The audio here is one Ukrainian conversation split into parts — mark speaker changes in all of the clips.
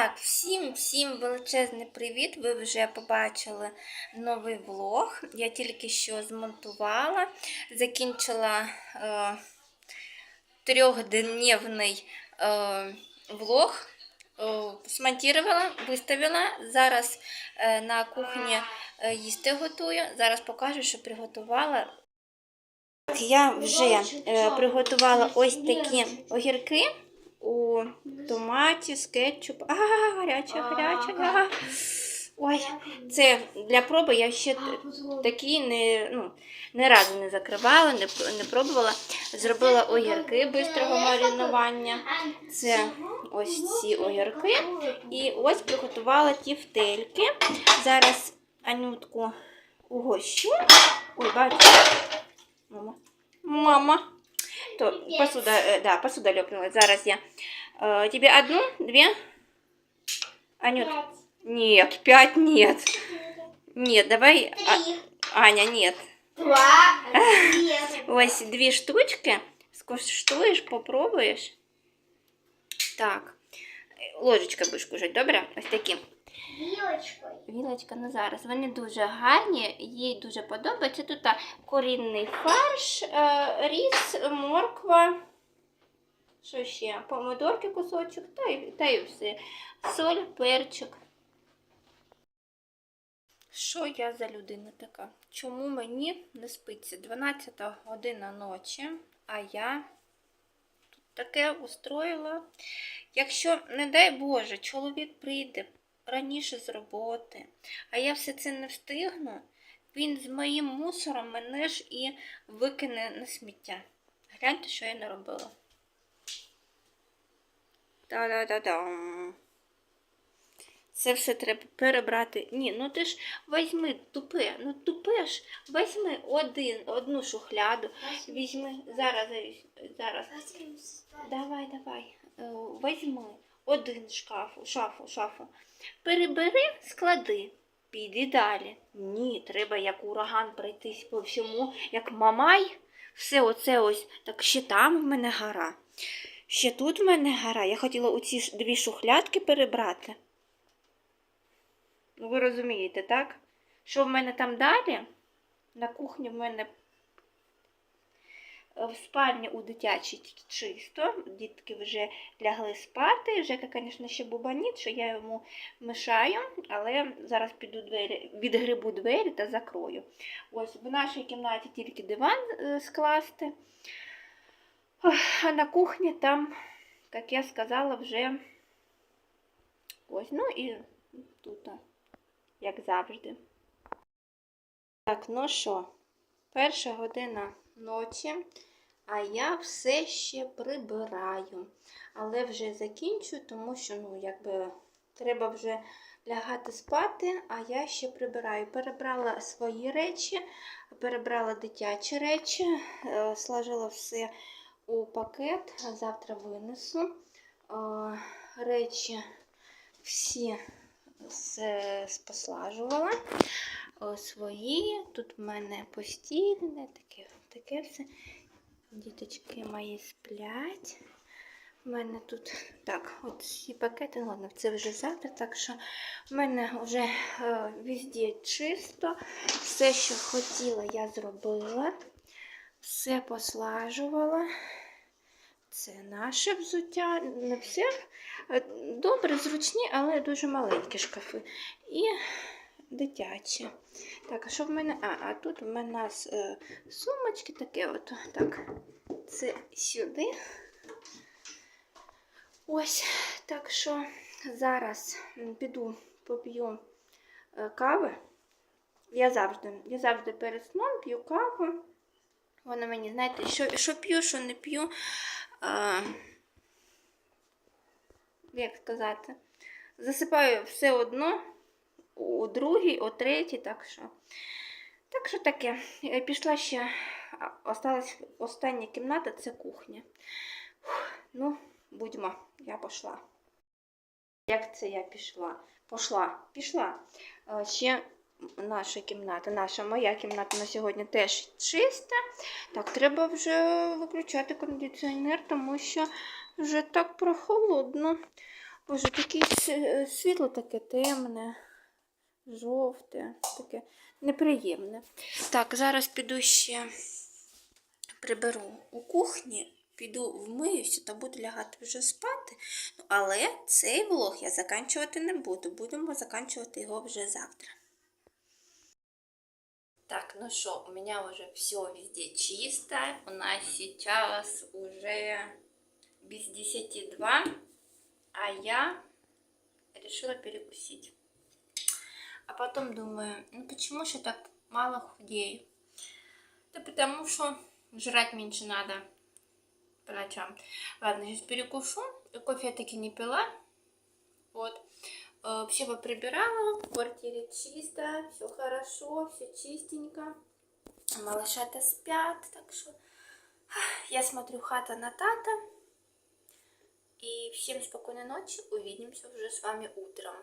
Speaker 1: Так, всім всім величезний привіт! Ви вже побачили новий влог. Я тільки що змонтувала, закінчила е, трьохдневний е, влог, е, смонтувала, виставила. Зараз е, на кухні е, їсти готую. Зараз покажу, що приготувала. Я вже е, приготувала ось такі огірки у томаті, з кетчуп. А, гаряча, гаряча. А. Ой, це для проби я ще такі не, ну, не разу не закривала, не, не пробувала. Зробила огірки бистрого маринування. Це ось ці огірки. І ось приготувала ті втельки. Зараз Анютку угощу. Ой, бачите. Мама. Мама. То посуда, э, да, посуда лёпнула. Зараз я. Э, тебе одну, две? Анют. Нет, пять нет. Нет, давай. А- Аня, нет.
Speaker 2: Два.
Speaker 1: Ось дві штучки. Скуштуєш, попробуєш. Так. Ложечка будеш кушати, добре? Ось такі.
Speaker 2: Вилочкой.
Speaker 1: Вілочка на зараз. Вони дуже гарні, їй дуже подобається. Тут корінний фарш, е, ріс, морква. Що ще? Помидорки кусочок, та й, та й все. Соль, перчик. Що я за людина така? Чому мені не спиться 12 година ночі, а я тут таке устроїла? Якщо, не дай Боже, чоловік прийде раніше з роботи, а я все це не встигну, він з моїм мусором мене ж і викине на сміття. Гляньте, що я наробила. Та-да-да-дам. Це все треба перебрати. Ні, ну ти ж візьми тупе, ну тупе ж, візьми один, одну шухляду, візьми, зараз, зараз, Давай, давай. Е, Візьми один шкафу, шафу, шафу. Перебери, склади. Піди далі. Ні, треба як ураган пройтись по всьому, як мамай. Все оце ось. Так ще там в мене гора. Ще тут в мене гора. Я хотіла оці ж дві шухлядки перебрати. Ну, ви розумієте, так? Що в мене там далі? На кухні в мене в спальні у дитячій чисто, дітки вже лягли спати. Жека, звісно, ще бубаніт, що я йому мешаю, але зараз піду двері, відгрибу двері та закрою. Ось в нашій кімнаті тільки диван е, скласти. А на кухні там, як я сказала, вже ось, ну і тут, як завжди. Так, ну що, перша година ночі, а я все ще прибираю. Але вже закінчую, тому що, ну, якби треба вже лягати спати, а я ще прибираю. Перебрала свої речі, перебрала дитячі речі, е, сложила все у пакет, завтра винесу. Е, Речі всі спослажувала. Свої. Тут в мене постільне, таке, таке все. Діточки мої сплять. У мене тут так, от всі пакети, ну ладно, це вже завтра, так що в мене вже е, везде чисто. Все, що хотіла, я зробила. Все послажувала. Це наше взуття. Не все е, добре, зручні, але дуже маленькі шкафи. І дитячі. Так, а що в мене? А, а тут в мене е, сумочки таке от. Так, це сюди. Ось, так що зараз піду поп'ю е, кави. Я завжди, я завжди перед сном п'ю каву. Вона мені, знаєте, що, що п'ю, що не п'ю. А, як сказати, засипаю все одно у другій, о третій, так що. Так що таке. Е, Пішла ще, осталась остання кімната, це кухня. Фух, ну, будьмо, я пішла. Як це я пішла? Пішла, пішла. Е, Ще наша кімната, наша моя кімната на сьогодні теж чиста. Так, треба вже виключати кондиціонер, тому що вже так прохолодно. Боже, таке світло таке темне, жовте, таке неприємне. Так, зараз піду ще приберу у кухні, піду вмиюся та буду лягати вже спати. Ну, Але цей влог я заканчувати не буду. Будемо заканчувати його вже завтра. Так, ну что, у меня уже все везде чисто. У нас сейчас уже без 10 два, а я решила перекусить. А потом думаю, ну почему же так мало худею? Да потому что жрать меньше надо по ночам. Ладно, сейчас перекушу. Кофе я таки не пила. Вот. Э, Все поприбирала, в квартире чисто, все хорошо, все чистенько. Малышата спят, так что я смотрю хата на тата. И всем спокойной ночи, увидимся уже с вами утром.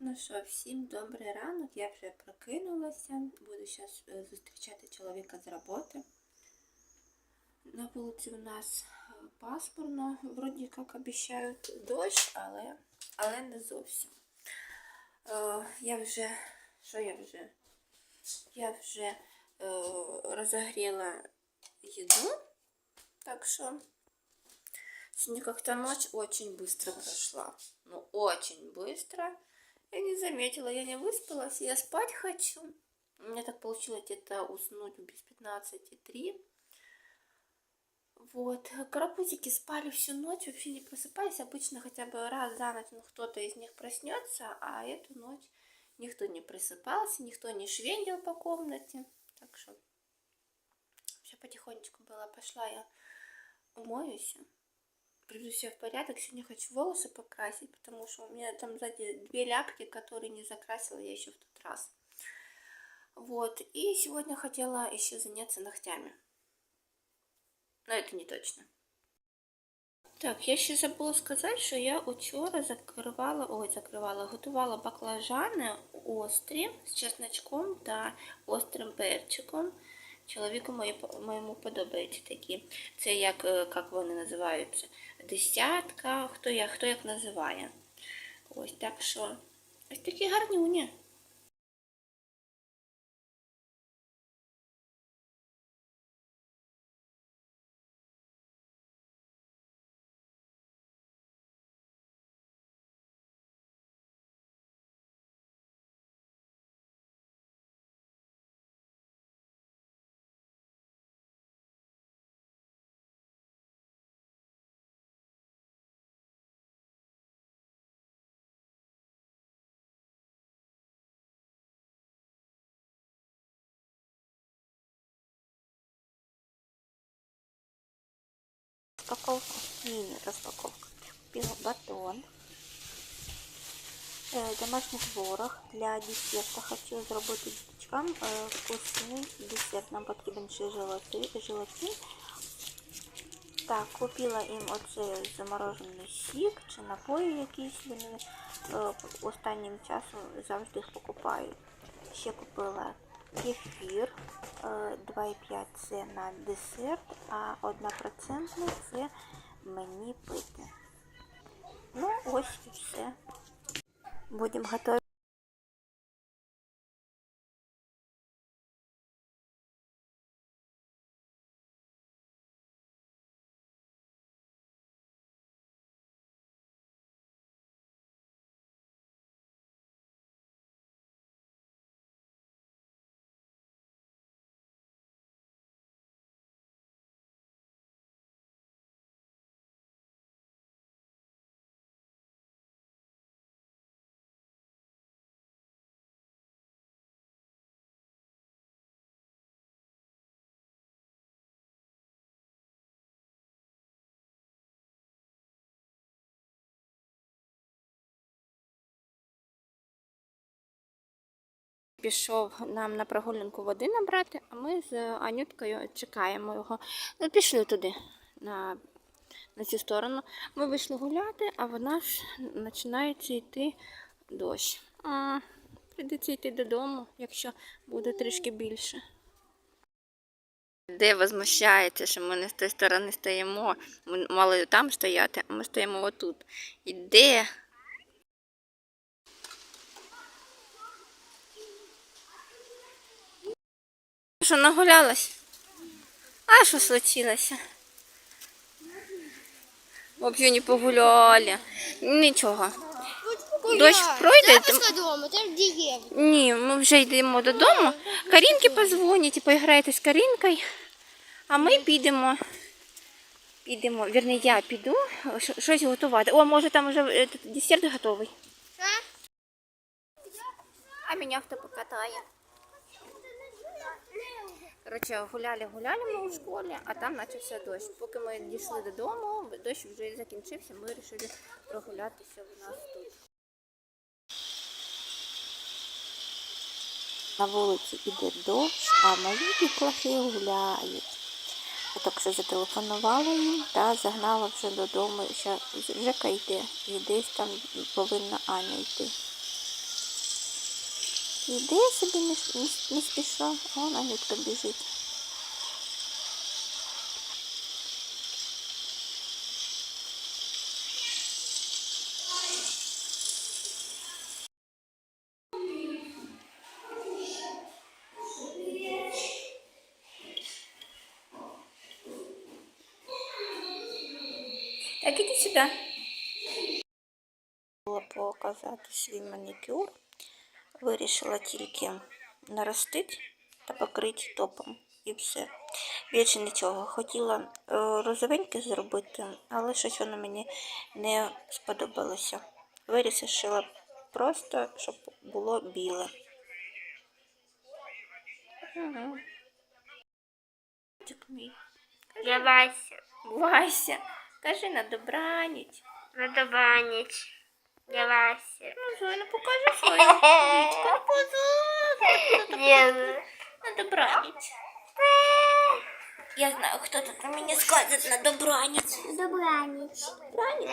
Speaker 1: Ну що, всім добрий ранок, я вже прокинулася, буду зараз зустрічати чоловіка з роботи. На вулиці у нас е, пасмурно, вроді як обіцяють дощ, але, але не зовсім. Е, я вже, що я вже? Я вже е, розогріла їду, так що сегодня как-то ночь очень быстро прошла. Ну, очень быстро. Я не заметила, я не выспалась, я спать хочу. У меня так получилось где-то уснуть без 15.3. Вот, карапузики спали всю ночь, вообще не просыпались. Обычно хотя бы раз за ночь ну, кто-то из них проснется, а эту ночь никто не просыпался, никто не швендил по комнате. Так что все потихонечку было. Пошла я умоюсь, приведу себя в порядок. Сегодня хочу волосы покрасить, потому что у меня там сзади две ляпки, которые не закрасила я еще в тот раз. Вот, и сегодня хотела еще заняться ногтями. Но это не точно. Так, я ще забула сказати, що я учора закривала, ой, закривала, готувала баклажани острі з чесночком та острим перчиком. Чоловіку моєму подобаються такі. Це як, е, як вони називаються? Десятка, хто як, хто як називає. Ось так що. Ось такі гарнюні. Распаковка, мини-распаковка. Купила батон, е, домашній творог для десерта. Хочу зробити діточкам е, вкусний десерт. Нам потрібен ще желатин. Так, купила їм оцей заморожений сік чи напої якісь. Вони останнім часом завжди їх покупають. Ще купила кефір 2,5 це на десерт, а 1% це мені пити. Ну, ось і все. Будемо готувати. Пішов нам на прогулянку води набрати, а ми з Анюткою чекаємо його. Ну, пішли туди, на, на цю сторону. Ми вийшли гуляти, а вона ж починається йти дощ. А, прийдеться йти додому, якщо буде трішки більше. Де возмущається, що ми не з тої сторони стоїмо. Ми мали там стояти, а ми стоїмо отут. Іде. Що нагулялась? А що случилося? Взагалі не погуляли. Нічого. Дощ пройде,
Speaker 2: додому.
Speaker 1: Ні, ми вже йдемо додому. Карінки позвонять і поіграєте з Карінкою. А ми підемо. Підемо, вірні, я піду щось готувати. О, може там вже е, десерт готовий. А мене хто покатає? Коротше, гуляли, гуляли ми у школі, а там почався дощ. Поки ми дійшли додому, дощ вже закінчився, ми вирішили прогулятися в нас тут. На вулиці іде дощ, а мої дітлахи гуляють. Я так що зателефонувала їм та загнала вже додому. Ще Жека йде. І десь там повинна Аня йти. Іде собі не, не, не спіша, а вона Анютка біжить. Так, іди сюди. Було показати свій манікюр. Вирішила тільки наростити та покрити топом. І все. Більше нічого. Хотіла е, розовеньке зробити, але щось воно мені не сподобалося. Вирішила просто, щоб було біле. Угу. мій.
Speaker 2: Я Вася.
Speaker 1: Вася, кажи на добраніч.
Speaker 2: На добраніч. Я Вася.
Speaker 1: Ну, Зоя, ну покажи свою личко.
Speaker 2: Нет.
Speaker 1: На добраніч. Я знаю, хто тут мені скаже на добраніч.
Speaker 2: Добраніч.
Speaker 1: Добраніч.